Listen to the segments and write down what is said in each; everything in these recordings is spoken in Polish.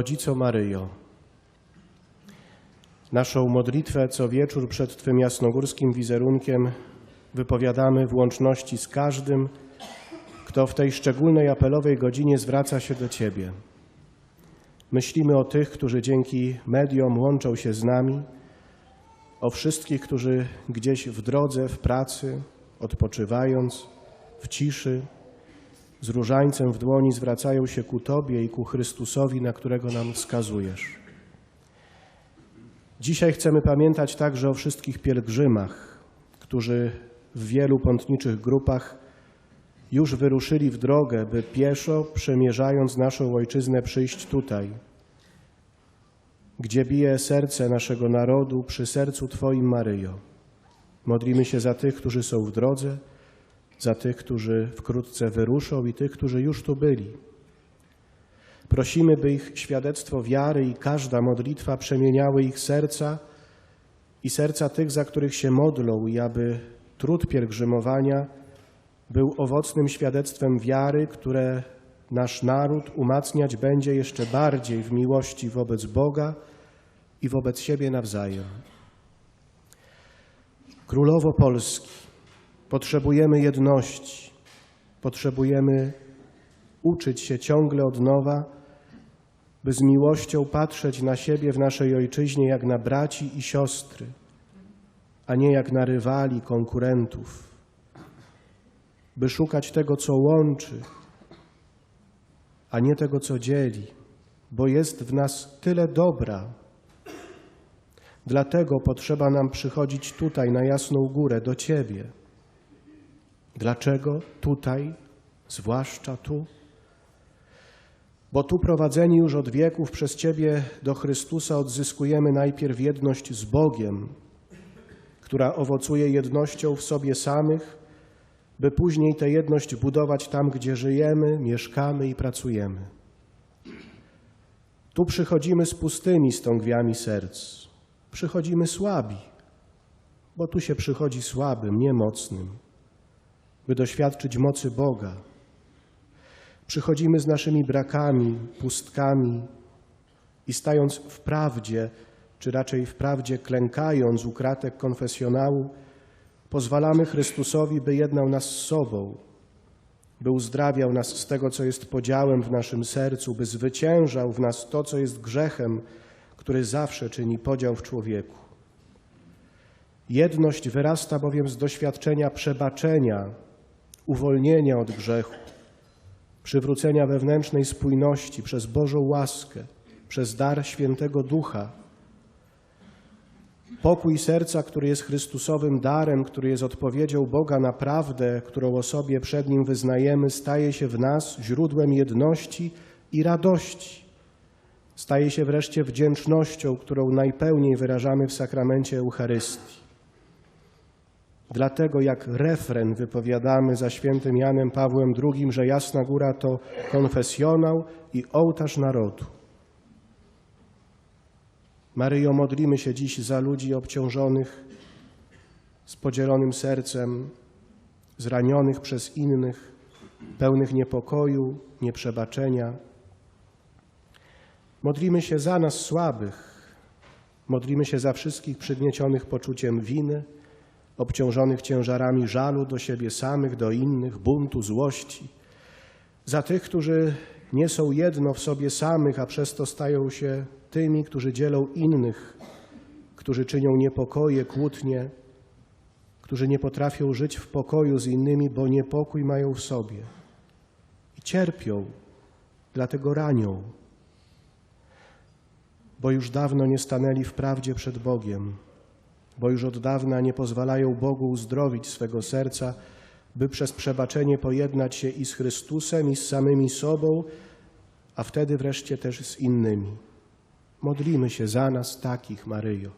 Rodzico Maryjo, naszą modlitwę co wieczór przed Twym jasnogórskim wizerunkiem wypowiadamy w łączności z każdym, kto w tej szczególnej apelowej godzinie zwraca się do Ciebie. Myślimy o tych, którzy dzięki mediom łączą się z nami, o wszystkich, którzy gdzieś w drodze, w pracy, odpoczywając, w ciszy, z różańcem w dłoni zwracają się ku Tobie i ku Chrystusowi, na którego nam wskazujesz. Dzisiaj chcemy pamiętać także o wszystkich pielgrzymach, którzy w wielu pątniczych grupach już wyruszyli w drogę, by pieszo, przemierzając naszą ojczyznę, przyjść tutaj, gdzie bije serce naszego narodu przy sercu Twoim, Maryjo. Modlimy się za tych, którzy są w drodze, za tych, którzy wkrótce wyruszą i tych, którzy już tu byli. Prosimy, by ich świadectwo wiary i każda modlitwa przemieniały ich serca i serca tych, za których się modlą, i aby trud pielgrzymowania był owocnym świadectwem wiary, które nasz naród umacniać będzie jeszcze bardziej w miłości wobec Boga i wobec siebie nawzajem. Królowo Polski, potrzebujemy jedności, potrzebujemy uczyć się ciągle od nowa, by z miłością patrzeć na siebie w naszej ojczyźnie jak na braci i siostry, a nie jak na rywali, konkurentów, by szukać tego, co łączy, a nie tego, co dzieli, bo jest w nas tyle dobra. Dlatego potrzeba nam przychodzić tutaj, na Jasną Górę, do Ciebie. Dlaczego tutaj, zwłaszcza tu? Bo tu prowadzeni już od wieków przez Ciebie do Chrystusa odzyskujemy najpierw jedność z Bogiem, która owocuje jednością w sobie samych, by później tę jedność budować tam, gdzie żyjemy, mieszkamy i pracujemy. Tu przychodzimy z pustymi stągwiami serc. Przychodzimy słabi, bo tu się przychodzi słabym, niemocnym, by doświadczyć mocy Boga. Przychodzimy z naszymi brakami, pustkami i stając w prawdzie, czy raczej w prawdzie klękając u kratek konfesjonału, pozwalamy Chrystusowi, by jednał nas z sobą, by uzdrawiał nas z tego, co jest podziałem w naszym sercu, by zwyciężał w nas to, co jest grzechem, który zawsze czyni podział w człowieku. Jedność wyrasta bowiem z doświadczenia przebaczenia, uwolnienia od grzechu, przywrócenia wewnętrznej spójności przez Bożą łaskę, przez dar Świętego Ducha. Pokój serca, który jest Chrystusowym darem, który jest odpowiedzią Boga na prawdę, którą o sobie przed Nim wyznajemy, staje się w nas źródłem jedności i radości. Staje się wreszcie wdzięcznością, którą najpełniej wyrażamy w sakramencie Eucharystii. Dlatego jak refren wypowiadamy za świętym Janem Pawłem II, że Jasna Góra to konfesjonał i ołtarz narodu. Maryjo, modlimy się dziś za ludzi obciążonych, z podzielonym sercem, zranionych przez innych, pełnych niepokoju, nieprzebaczenia. Modlimy się za nas słabych, modlimy się za wszystkich przygniecionych poczuciem winy, obciążonych ciężarami żalu do siebie samych, do innych, buntu, złości, za tych, którzy nie są jedno w sobie samych, a przez to stają się tymi, którzy dzielą innych, którzy czynią niepokoje, kłótnie, którzy nie potrafią żyć w pokoju z innymi, bo niepokój mają w sobie i cierpią, dlatego ranią, bo już dawno nie stanęli w prawdzie przed Bogiem, bo już od dawna nie pozwalają Bogu uzdrowić swego serca, by przez przebaczenie pojednać się i z Chrystusem, i z samymi sobą, a wtedy wreszcie też z innymi. Modlimy się za nas takich, Maryjo.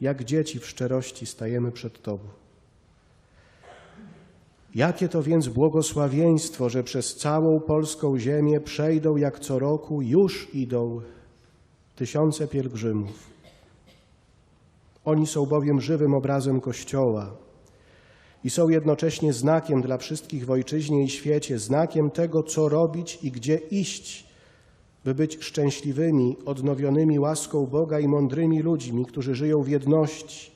Jak dzieci w szczerości stajemy przed Tobą. Jakie to więc błogosławieństwo, że przez całą polską ziemię przejdą jak co roku, już idą tysiące pielgrzymów. Oni są bowiem żywym obrazem Kościoła i są jednocześnie znakiem dla wszystkich w ojczyźnie i świecie, znakiem tego, co robić i gdzie iść, by być szczęśliwymi, odnowionymi łaską Boga i mądrymi ludźmi, którzy żyją w jedności,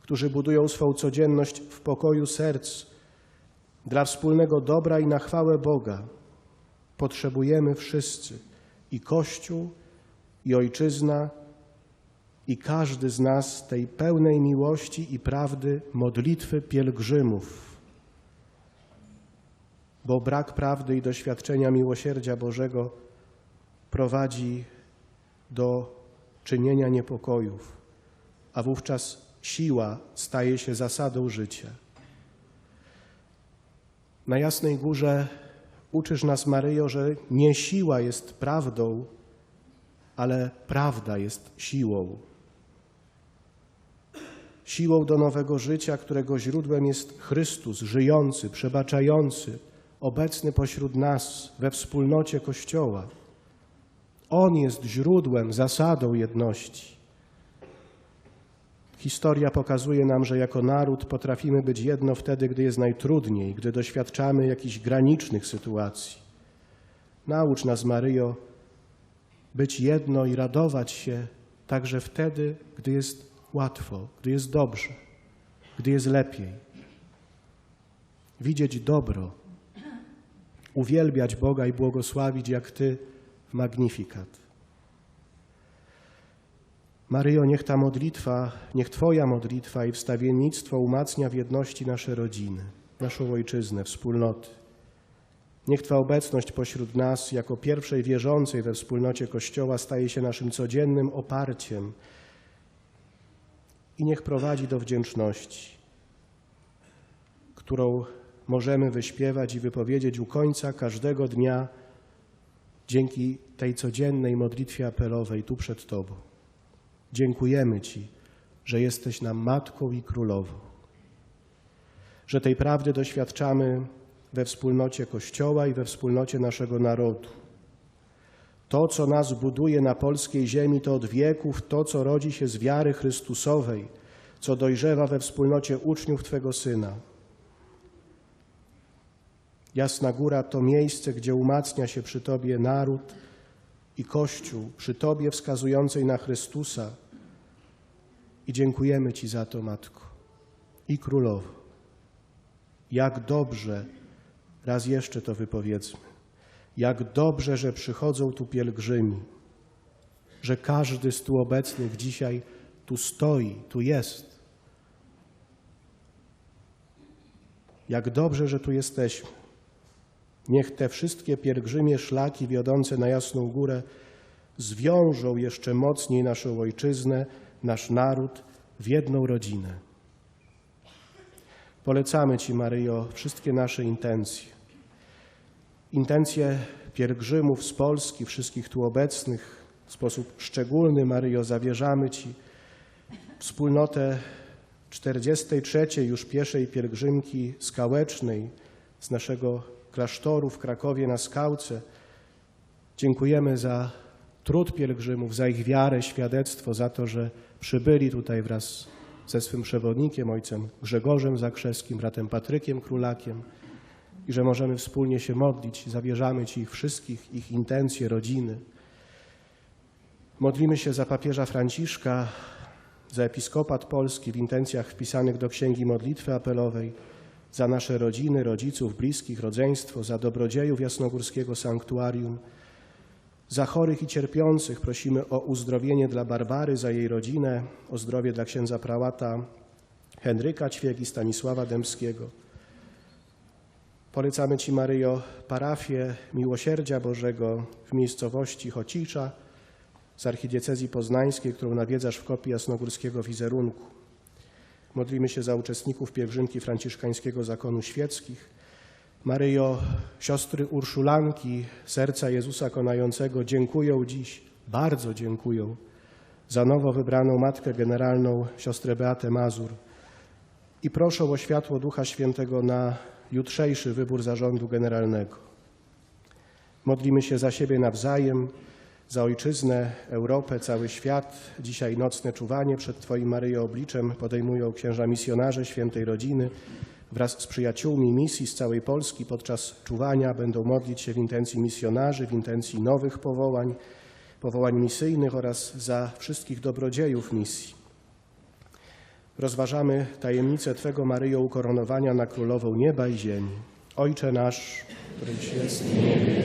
którzy budują swą codzienność w pokoju serc dla wspólnego dobra i na chwałę Boga. Potrzebujemy wszyscy i Kościół, i Ojczyzna, i każdy z nas tej pełnej miłości i prawdy modlitwy pielgrzymów. Bo brak prawdy i doświadczenia miłosierdzia Bożego prowadzi do czynienia niepokojów, a wówczas siła staje się zasadą życia. Na Jasnej Górze uczysz nas, Maryjo, że nie siła jest prawdą, ale prawda jest siłą. Siłą do nowego życia, którego źródłem jest Chrystus, żyjący, przebaczający, obecny pośród nas we wspólnocie Kościoła. On jest źródłem, zasadą jedności. Historia pokazuje nam, że jako naród potrafimy być jedno wtedy, gdy jest najtrudniej, gdy doświadczamy jakichś granicznych sytuacji. Naucz nas, Maryjo, być jedno i radować się także wtedy, gdy jest łatwo, gdy jest dobrze, gdy jest lepiej. Widzieć dobro, uwielbiać Boga i błogosławić jak Ty w Magnifikat. Maryjo, niech ta modlitwa, niech Twoja modlitwa i wstawiennictwo umacnia w jedności nasze rodziny, naszą ojczyznę, wspólnoty. Niech Twa obecność pośród nas, jako pierwszej wierzącej we wspólnocie Kościoła, staje się naszym codziennym oparciem i niech prowadzi do wdzięczności, którą możemy wyśpiewać i wypowiedzieć u końca każdego dnia dzięki tej codziennej modlitwie apelowej tu przed Tobą. Dziękujemy Ci, że jesteś nam Matką i Królową, że tej prawdy doświadczamy we wspólnocie Kościoła i we wspólnocie naszego narodu. To, co nas buduje na polskiej ziemi, to od wieków to, co rodzi się z wiary Chrystusowej, co dojrzewa we wspólnocie uczniów Twego Syna. Jasna Góra to miejsce, gdzie umacnia się przy Tobie naród i Kościół, przy Tobie wskazującej na Chrystusa. I dziękujemy Ci za to, Matko i Królowo. Jak dobrze, raz jeszcze to wypowiedzmy, jak dobrze, że przychodzą tu pielgrzymi, że każdy z tu obecnych dzisiaj tu stoi, tu jest. Jak dobrze, że tu jesteśmy. Niech te wszystkie pielgrzymie szlaki wiodące na Jasną Górę zwiążą jeszcze mocniej naszą ojczyznę, nasz naród w jedną rodzinę. Polecamy Ci, Maryjo, wszystkie nasze intencje. Intencje pielgrzymów z Polski, wszystkich tu obecnych, w sposób szczególny, Maryjo, zawierzamy Ci wspólnotę 43. już pieszej pielgrzymki skałecznej z naszego klasztoru w Krakowie na Skałce. Dziękujemy za trud pielgrzymów, za ich wiarę, świadectwo, za to, że przybyli tutaj wraz ze swym przewodnikiem, ojcem Grzegorzem Zakrzewskim, bratem Patrykiem Królakiem i że możemy wspólnie się modlić. Zawierzamy Ci ich wszystkich, ich intencje, rodziny. Modlimy się za papieża Franciszka, za episkopat polski w intencjach wpisanych do Księgi Modlitwy Apelowej, za nasze rodziny, rodziców, bliskich, rodzeństwo, za dobrodziejów Jasnogórskiego Sanktuarium, za chorych i cierpiących prosimy o uzdrowienie dla Barbary, za jej rodzinę, o zdrowie dla księdza prałata Henryka Ćwiek i Stanisława Dębskiego. Polecamy Ci, Maryjo, parafię Miłosierdzia Bożego w miejscowości Chocicza z archidiecezji poznańskiej, którą nawiedzasz w kopii jasnogórskiego wizerunku. Modlimy się za uczestników pielgrzymki franciszkańskiego zakonu świeckich. Maryjo, siostry Urszulanki, serca Jezusa konającego, dziękuję dziś, bardzo dziękuję za nowo wybraną Matkę Generalną, siostrę Beatę Mazur i proszę o światło Ducha Świętego na jutrzejszy wybór zarządu generalnego. Modlimy się za siebie nawzajem, za Ojczyznę, Europę, cały świat. Dzisiaj nocne czuwanie przed Twoim Maryjo obliczem podejmują księża misjonarze Świętej Rodziny, wraz z przyjaciółmi misji z całej Polski podczas czuwania będą modlić się w intencji misjonarzy, w intencji nowych powołań, powołań misyjnych oraz za wszystkich dobrodziejów misji. Rozważamy tajemnicę Twego, Maryjo, ukoronowania na Królową Nieba i Ziemi. Ojcze nasz, któryś jest w niebie,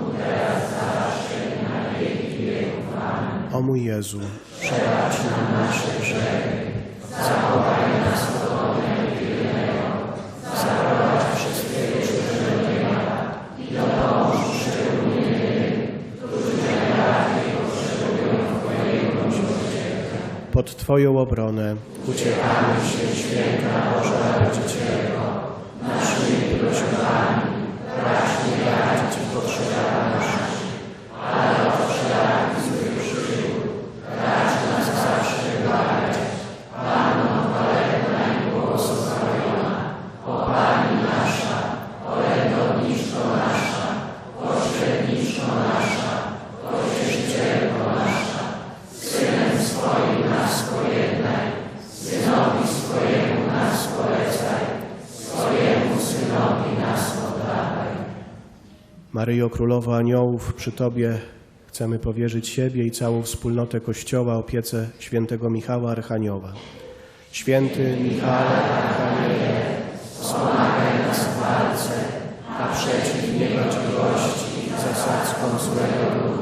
Mój Jezu, przebacz nam nasze grzechy, zachowaj nas wszystkiego i którzy Twojego. Pod Twoją obronę uciekamy się, święta Boża Rodzicielko, Królowo Aniołów, przy Tobie chcemy powierzyć siebie i całą wspólnotę Kościoła opiece świętego Michała Archanioła. Święty Michale Archaniowie, wspomagaj nas w walce, a przeciw niegodziwości i zasadzkom złego ducha.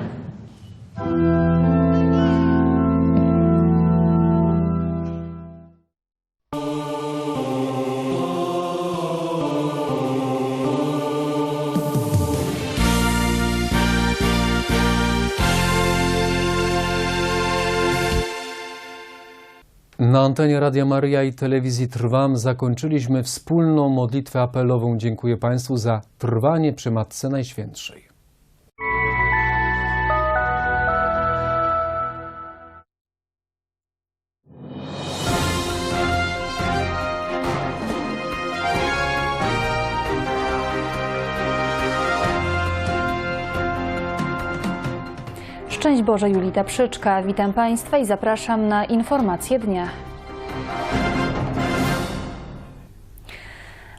Na antenie Radia Maryja i telewizji Trwam zakończyliśmy wspólną modlitwę apelową. Dziękuję Państwu za trwanie przy Matce Najświętszej. Szczęść Boże, Julita Przyczka. Witam Państwa i zapraszam na informacje dnia.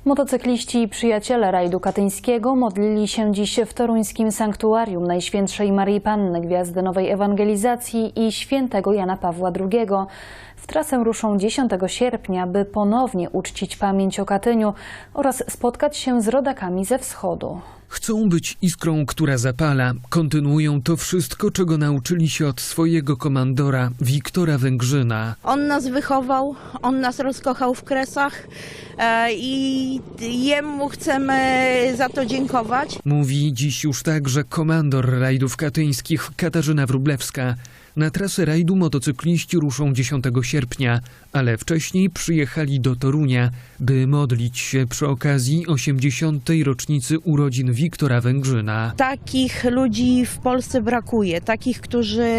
Motocykliści i przyjaciele rajdu katyńskiego modlili się dziś w toruńskim sanktuarium Najświętszej Maryi Panny Gwiazdy Nowej Ewangelizacji i świętego Jana Pawła II. W trasę ruszą 10 sierpnia, by ponownie uczcić pamięć o Katyniu oraz spotkać się z rodakami ze wschodu. Chcą być iskrą, która zapala. Kontynuują to wszystko, czego nauczyli się od swojego komandora Wiktora Węgrzyna. On nas wychował, on nas rozkochał w kresach e, i jemu chcemy za to dziękować. Mówi dziś już także komandor rajdów katyńskich Katarzyna Wróblewska. Na trasę rajdu motocykliści ruszą 10 sierpnia, ale wcześniej przyjechali do Torunia, by modlić się przy okazji 80. rocznicy urodzin Wiktora Węgrzyna. Takich ludzi w Polsce brakuje, takich, którzy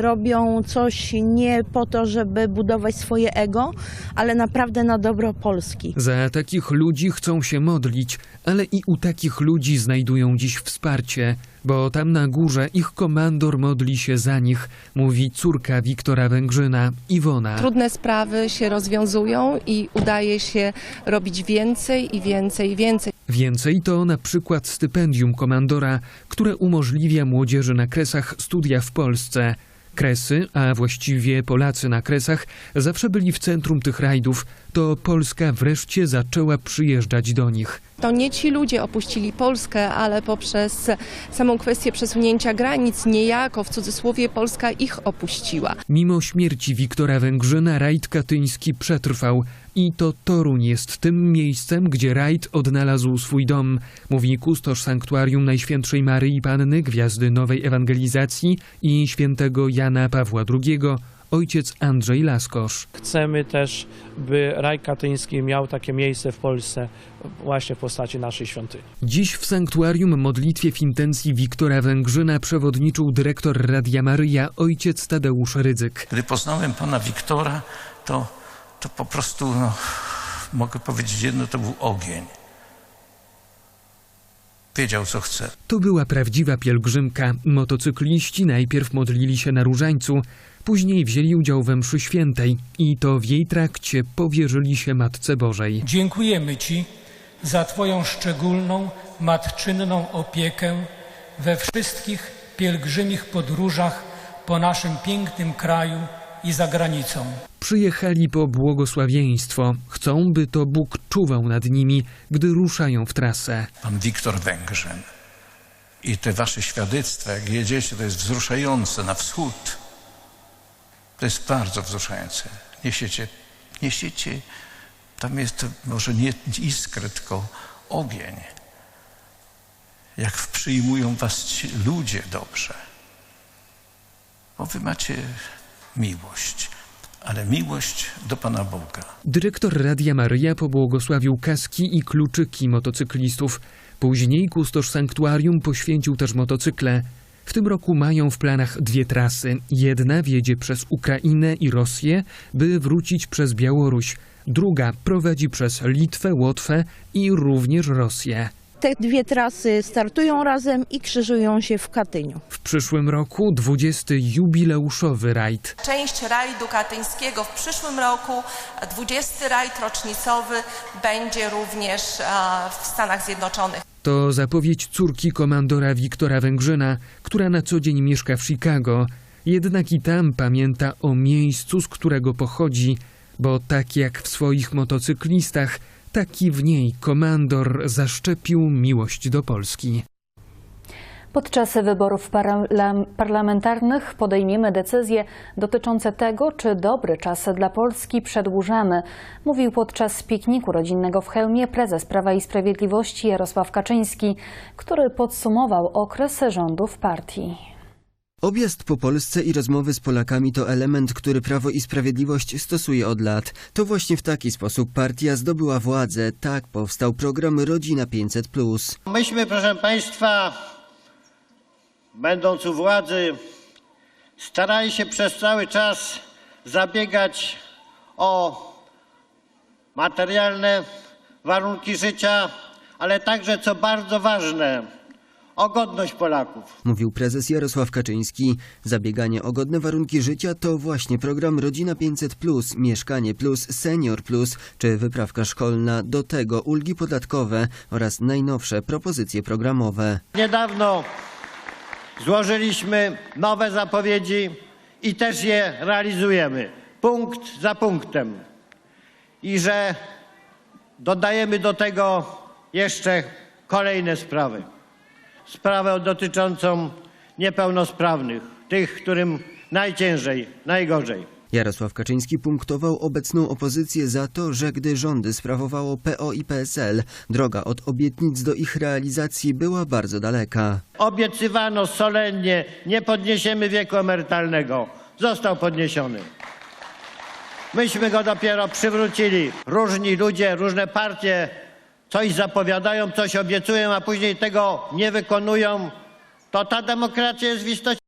robią coś nie po to, żeby budować swoje ego, ale naprawdę na dobro Polski. Za takich ludzi chcą się modlić, ale i u takich ludzi znajdują dziś wsparcie, bo tam na górze ich komandor modli się za nich, mówi córka Wiktora Węgrzyna, Iwona. Trudne sprawy się rozwiązują i udaje się robić więcej i więcej i więcej. Więcej to na przykład stypendium komandora, które umożliwia młodzieży na Kresach studia w Polsce. Kresy, a właściwie Polacy na Kresach, zawsze byli w centrum tych rajdów, to Polska wreszcie zaczęła przyjeżdżać do nich. To nie ci ludzie opuścili Polskę, ale poprzez samą kwestię przesunięcia granic niejako w cudzysłowie Polska ich opuściła. Mimo śmierci Wiktora Węgrzyna rajd katyński przetrwał i to Toruń jest tym miejscem, gdzie rajd odnalazł swój dom, mówi kustosz sanktuarium Najświętszej Maryi Panny Gwiazdy Nowej Ewangelizacji i świętego Jana Pawła II, ojciec Andrzej Laskosz. Chcemy też, by raj katyński miał takie miejsce w Polsce właśnie w postaci naszej świątyni. Dziś w sanktuarium modlitwie w intencji Wiktora Węgrzyna przewodniczył dyrektor Radia Maryja ojciec Tadeusz Rydzyk. Gdy poznałem pana Wiktora, to, to po prostu, no, mogę powiedzieć jedno, to był ogień. Wiedział, co chce. To była prawdziwa pielgrzymka. Motocykliści najpierw modlili się na różańcu, później wzięli udział we mszy świętej i to w jej trakcie powierzyli się Matce Bożej. Dziękujemy Ci za Twoją szczególną, matczynną opiekę we wszystkich pielgrzymich podróżach po naszym pięknym kraju i za granicą. Przyjechali po błogosławieństwo. Chcą, by to Bóg czuwał nad nimi, gdy ruszają w trasę. Pan Wiktor Węgrzyn. I te wasze świadectwa, jak jedziecie, to jest wzruszające na wschód. To jest bardzo wzruszające. Niesiecie, niesiecie, tam jest może nie iskry, tylko ogień. Jak przyjmują was ci ludzie dobrze. Bo wy macie miłość. ale miłość do Pana Boga. Dyrektor Radia Maryja pobłogosławił kaski i kluczyki motocyklistów. Później kustosz sanktuarium poświęcił też motocykle. W tym roku mają w planach dwie trasy. Jedna wiedzie przez Ukrainę i Rosję, by wrócić przez Białoruś. Druga prowadzi przez Litwę, Łotwę i również Rosję. Te dwie trasy startują razem i krzyżują się w Katyniu. W przyszłym roku 20. jubileuszowy rajd. Część rajdu katyńskiego w przyszłym roku, 20 rajd rocznicowy, będzie również e, w Stanach Zjednoczonych. To zapowiedź córki komandora Wiktora Węgrzyna, która na co dzień mieszka w Chicago. Jednak i tam pamięta o miejscu, z którego pochodzi, bo tak jak w swoich motocyklistach, taki w niej komandor zaszczepił miłość do Polski. Podczas wyborów parla- parlamentarnych podejmiemy decyzje dotyczące tego, czy dobry czas dla Polski przedłużamy, mówił podczas pikniku rodzinnego w Chełmie prezes Prawa i Sprawiedliwości Jarosław Kaczyński, który podsumował okres rządów partii. Objazd po Polsce i rozmowy z Polakami to element, który Prawo i Sprawiedliwość stosuje od lat. To właśnie w taki sposób partia zdobyła władzę. Tak powstał program Rodzina 500+. Myśmy, proszę Państwa, będąc u władzy, starali się przez cały czas zabiegać o materialne warunki życia, ale także, co bardzo ważne, o godność Polaków. Mówił prezes Jarosław Kaczyński. Zabieganie o godne warunki życia to właśnie program Rodzina 500+, Mieszkanie Plus, Senior Plus czy wyprawka szkolna. Do tego ulgi podatkowe oraz najnowsze propozycje programowe. Niedawno złożyliśmy nowe zapowiedzi i też je realizujemy, punkt za punktem. I że dodajemy do tego jeszcze kolejne sprawy. Sprawę dotyczącą niepełnosprawnych, tych, którym najciężej, najgorzej. Jarosław Kaczyński punktował obecną opozycję za to, że gdy rządy sprawowało PO i PSL, droga od obietnic do ich realizacji była bardzo daleka. Obiecywano solennie, nie podniesiemy wieku emerytalnego. Został podniesiony. Myśmy go dopiero przywrócili. Różni ludzie, różne partie coś zapowiadają, coś obiecują, a później tego nie wykonują. To ta demokracja jest w istocie